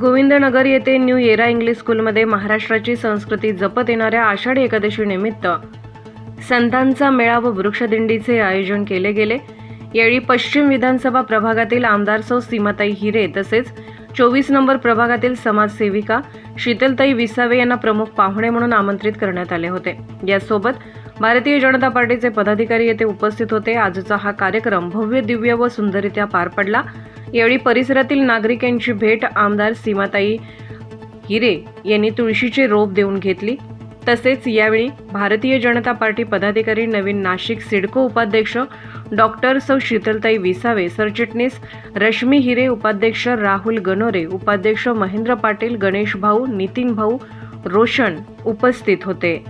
गोविंदनगर येथे न्यू येरा इंग्लिश स्कूलमध्ये महाराष्ट्राची संस्कृती जपत येणाऱ्या आषाढी एकादशीनिमित्त संतांचा मेळा व वृक्षदिंडीचे आयोजन केले गेले. यावेळी पश्चिम विधानसभा प्रभागातील आमदार सौ सीमाताई हिरे तसेच चोवीस नंबर प्रभागातील समाजसेविका शीतलताई विसावे यांना प्रमुख पाहुणे म्हणून आमंत्रित करण्यात आले होते. यासोबत भारतीय जनता पार्टीचे पदाधिकारी येथे उपस्थित होते. आजचा हा कार्यक्रम भव्य दिव्य व सुंदररित्या पार पडला. यावेळी परिसरातील नागरिकांची भेट आमदार सीमाताई हिरे यांनी तुळशीचे रोप देऊन घेतली. तसेच यावेळी भारतीय जनता पार्टी पदाधिकारी नवीन नाशिक सिडको उपाध्यक्ष डॉक्टर सौ शीतलताई विसावे सरचिटणीस रश्मी हिरे उपाध्यक्ष राहुल गणोरे उपाध्यक्ष महेंद्र पाटील गणेश भाऊ नितीन भाऊ रोशन उपस्थित होते.